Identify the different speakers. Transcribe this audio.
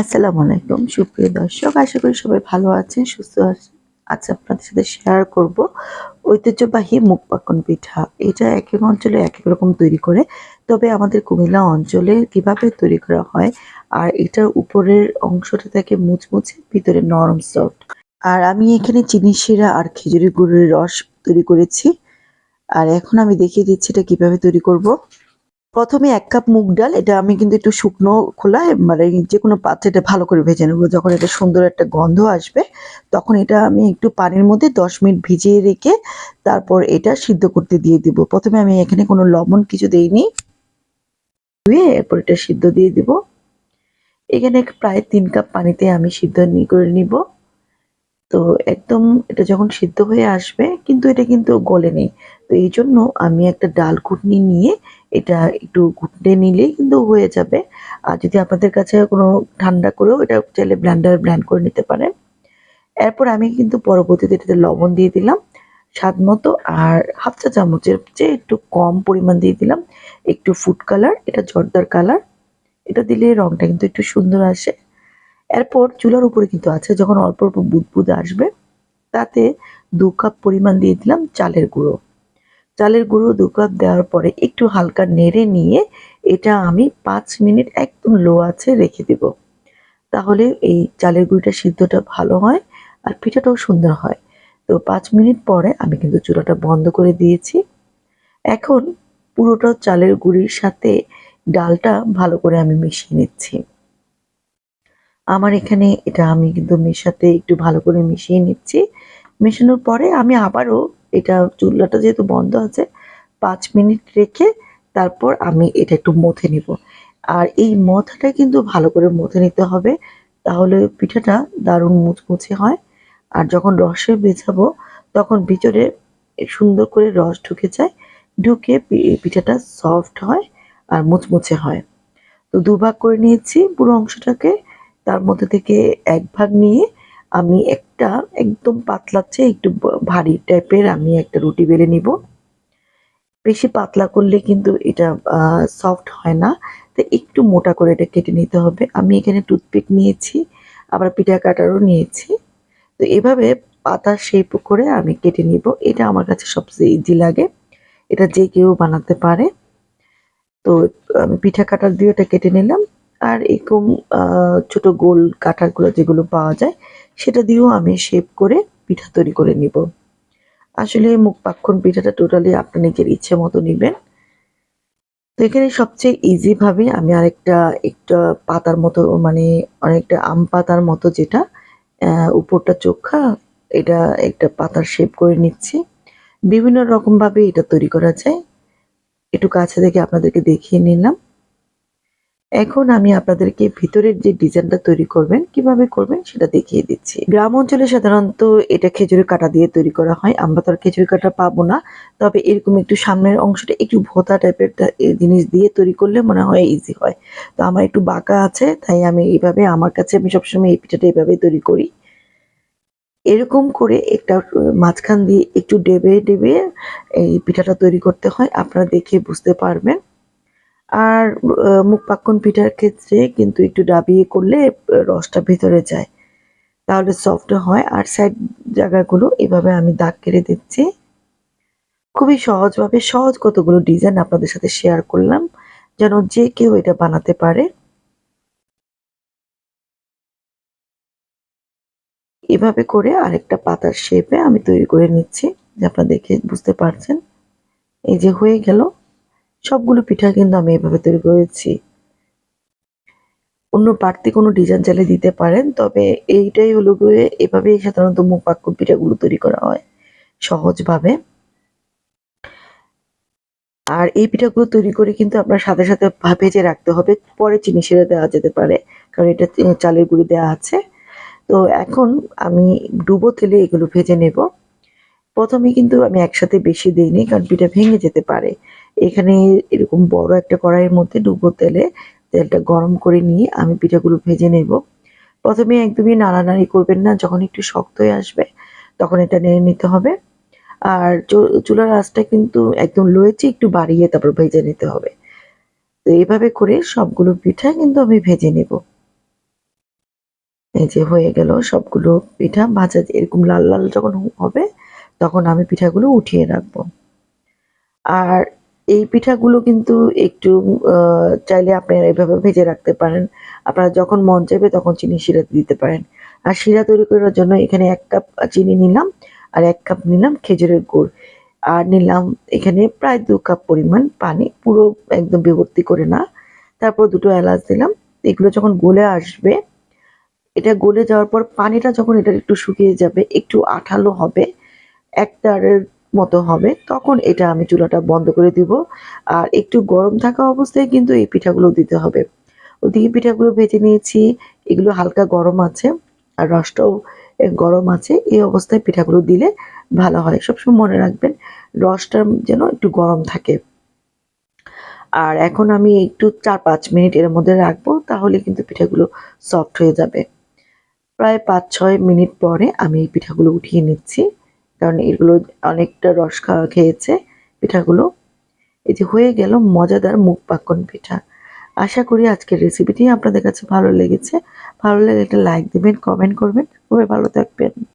Speaker 1: আসসালামু আলাইকুম। সুপ্রিয় দর্শক, আশা করি সবাই ভালো আছেন, সুস্থ আছেন। আচ্ছা আপনাদের সাথে শেয়ার করব ঐতিহ্যবাহী মুখ পাকন পিঠা। এটা এক এক অঞ্চলে এক এক রকম তৈরি করে, তবে আমাদের কুমিল্লা অঞ্চলে কীভাবে তৈরি করা হয় আর এটার উপরের অংশটা থাকে মুচমুচে, ভিতরে নরম সফট আর আমি এখানে চিনি, শিরা আর খেজুরি গুড়ের রস তৈরি করেছি। আর এখন আমি দেখিয়ে দিচ্ছি এটা কীভাবে তৈরি করব। প্রথমে এক কাপ মুগ ডাল, এটা আমি কিন্তু একটু শুকনো খোলায় মানে যে কোনো পাত্রে এটা ভালো করে ভেজে নেব। যখন এটা সুন্দর একটা গন্ধ আসবে, তখন এটা আমি একটু পানির মধ্যে দশ মিনিট ভিজিয়ে রেখে তারপর এটা সিদ্ধ করতে দিয়ে দিব। প্রথমে আমি এখানে কোনো লবণ কিছু দেইনি। ধুয়ে এরপর এটা সিদ্ধ দিয়ে দিব। এখানে প্রায় তিন কাপ পানিতে আমি সিদ্ধ করে নিব। তো একদম এটা যখন সিদ্ধ হয়ে আসবে, কিন্তু এটা কিন্তু গলেনি তো এই জন্য আমি একটা ডাল ঘুটনি নিয়ে এটা একটু ঘুটে নিলেই কিন্তু হয়ে যাবে। আর যদি আপনাদের কাছে কোনো ঠান্ডা করেও এটা চাইলে ব্ল্যান্ডার ব্ল্যান্ড করে নিতে পারেন। এরপর আমি কিন্তু পরবর্তীতে এটাতে লবণ দিয়ে দিলাম স্বাদ মতো আর হাফ চা চামচের চেয়ে একটু কম পরিমাণ দিয়ে দিলাম একটু ফুড কালার এটা জর্দার কালার এটা দিলে রংটা কিন্তু একটু সুন্দর আসে। এরপর চুলার উপরে কিন্তু আছে যখন অল্প অল্প বুদবুদ আসবে, তাতে দু কাপ পরিমাণ দিয়ে দিলাম চালের গুঁড়ো। চালের গুঁড়ো দু কাপ দেওয়ার পরে একটু হালকা নেড়ে নিয়ে এটা আমি পাঁচ মিনিট একদম লো আছে রেখে দেব। তাহলে এই চালের গুঁড়িটা সিদ্ধটা ভালো হয় আর পিঠাটাও সুন্দর হয়। তো পাঁচ মিনিট পরে আমি কিন্তু চুলাটা বন্ধ করে দিয়েছি। এখন পুরোটা চালের গুঁড়ির সাথে ডালটা ভালো করে আমি মিশিয়ে নিচ্ছি। আমার এখানে এটা আমি কিন্তু মেশাতে একটু ভালো করে মিশিয়ে নিচ্ছি। মেশানোর পরে আমি আবারও এটা চুলাটা যেহেতু বন্ধ আছে, পাঁচ মিনিট রেখে তারপর আমি এটা একটু মথে নিব। আর এই মথাটা কিন্তু ভালো করে মথে নিতে হবে, তাহলে পিঠাটা দারুণ মুচমুচে হয়। আর যখন রসে বেছাবো তখন ভিতরে সুন্দর করে রস ঢুকে যায়, ঢুকে পিঠাটা সফট হয় আর মুচমুচে হয়। তো দুভাগ করে নিয়েছি পুরো অংশটাকে, তার মধ্যে থেকে এক ভাগ নিয়ে আমি একটা একদম পাতলা চেয়ে একটু ভারী টাইপের আমি একটা রুটি বেলে নিব। বেশি পাতলা করলে কিন্তু এটা সফট হয় না। তো একটু মোটা করে এটা কেটে নিতে হবে। আমি এখানে টুথপিক নিয়েছি, আবার পিঠা কাটারও নিয়েছি। তো এভাবে পাতা শেপ করে আমি কেটে নিব। এটা আমার কাছে সবচেয়ে ইজি লাগে। এটা যে কেউ বানাতে পারে। তো আমি পিঠা কাটার দিয়ে এটা কেটে নিলাম। আর এরকম ছোট গোল কাঠারগুলো যেগুলো পাওয়া যায়, সেটা দিয়েও আমি শেপ করে পিঠা তৈরি করে নিব। আসলে মুখ পাক্ষণ পিঠাটা টোটালি আপনার নিজের ইচ্ছে মতো নেবেন। তো এখানে সবচেয়ে ইজি ভাবে আমি আরেকটা, একটা পাতার মতো মানে অনেকটা আম পাতার মতো যেটা উপরটা চোখা, এটা একটা পাতার শেপ করে নিচ্ছি। বিভিন্ন রকম ভাবে এটা তৈরি করা যায়। একটু কাছে থেকে আপনাদেরকে দেখিয়ে নিলাম। এখন আমি আপনাদেরকে ভিতরের যে ডিজাইনটা তৈরি করবেন, কীভাবে করবেন সেটা দেখিয়ে দিচ্ছি। গ্রাম অঞ্চলে সাধারণত এটা খেজুরের কাটা দিয়ে তৈরি করা হয়। আমরা তো আর খেজুরের কাটা পাবো না। তবে এরকম একটু সামনের অংশটা একটু ভোতা টাইপের জিনিস দিয়ে তৈরি করলে মনে হয় ইজি হয়। তো আমার একটু বাঁকা আছে, তাই আমি এইভাবে আমার কাছে আমি সবসময় এই পিঠাটা এইভাবে তৈরি করি। এরকম করে একটা মাঝখান দিয়ে একটু ডেবে ডেবে এই পিঠাটা তৈরি করতে হয়। আপনারা দেখে বুঝতে পারবেন। আর মুখ পাক্কন পিঠার ক্ষেত্রে কিন্তু একটু ডাবিয়ে করলে রসটা ভেতরে যায়। তাহলে সফট হয়। আর সাইড জায়গাগুলো এভাবে আমি দাগ কেটে দিচ্ছি। খুবই সহজভাবে সহজ কতগুলো ডিজাইন আপনাদের সাথে শেয়ার করলাম, যেন যে কেউ এটা বানাতে পারে। এভাবে করে আরেকটা পাতার শেপে আমি তৈরি করে নিচ্ছি, যে আপনারা দেখে বুঝতে পারছেন। এই যে হয়ে গেল। সবগুলো পিঠা কিন্তু আমি এভাবে তৈরি করেছি। অন্য বাড়তি কোনো ডিজাইন চাইলে দিতে পারেন, তবে এইটাই হলো গিয়ে এভাবেই সাধারণত মুখ পাক্য পিঠাগুলো তৈরি করা হয় সহজভাবে। আর এই পিঠাগুলো তৈরি করে কিন্তু আপনার সাথে সাথে ভেজে রাখতে হবে, পরে চিনি সেরে দেওয়া যেতে পারে, কারণ এটা চালের গুঁড়ি দেওয়া আছে। তো এখন আমি ডুবো তেলে এগুলো ভেজে নেব। প্রথমে কিন্তু আমি একসাথে বেশি দিইনি, কারণ পিঠা ভেঙে যেতে পারে। এখানে এরকম বড় একটা কড়াইয়ের মধ্যে ডুবো তেলে তেলটা গরম করে নিয়ে আমি পিঠাগুলো ভেজে নেব। প্রথমে একদমই নাড়ানাড়ি করবেন না, যখন একটু শক্ত হয়ে আসবে তখন এটা নেড়ে নিতে হবে। আর চুলার আঁচটা কিন্তু একদম লোয়েছে একটু বাড়িয়ে তারপর ভেজে নিতে হবে। তো এভাবে করে সবগুলো পিঠা কিন্তু আমি ভেজে নেব। এই যে হয়ে গেল সবগুলো পিঠা, ভাজা এরকম লাল লাল যখন হবে তখন আমি পিঠাগুলো উঠিয়ে রাখব। আর এই পিঠাগুলো কিন্তু একটু চাইলে আপনারা এভাবে ভেজে রাখতে পারেন। আপনারা যখন মন চাইবে তখন চিনি শিরা দিতে পারেন। আর শিরা তৈরি করার জন্য এখানে এক কাপ চিনি নিলাম আর এক কাপ নিলাম খেজুরের গুড়। আর নিলাম এখানে প্রায় দু কাপ পরিমাণ পানি, পুরো একদম বিভর্তি করে না। তারপর দুটো এলাচ দিলাম। এগুলো যখন গলে আসবে, এটা গলে যাওয়ার পর পানিটা যখন এটা একটু শুকিয়ে যাবে, একটু আঠালো হবে একটারের মতো হবে, তখন এটা আমি চুলাটা বন্ধ করে দিব। আর একটু গরম থাকা অবস্থায় কিন্তু এই পিঠাগুলো দিতে হবে। ওদিকে পিঠাগুলো ভেজে নিয়েছি, এগুলো হালকা গরম আছে, আর রসটাও গরম আছে, এই অবস্থায় পিঠাগুলো দিলে ভালো হয়। সবসময় মনে রাখবেন, রসটা যেন একটু গরম থাকে। আর এখন আমি একটু চার পাঁচ মিনিট এর মধ্যে রাখব, তাহলে কিন্তু পিঠাগুলো সফট হয়ে যাবে। প্রায় পাঁচ ছয় মিনিট পরে আমি এই পিঠাগুলো উঠিয়ে নিচ্ছি। কারণ এগুলো অনেকটা রস খাওয়া খেয়েছে পিঠাগুলো। যে হয়ে গেল মজাদার মুখ পাকন পিঠা। আশা করি আজকের রেসিপিটি আপনাদের কাছে ভালো লেগেছে। ভালো লেগে একটা লাইক দেবেন কমেন্ট করবেন। খুবই ভালো থাকবেন।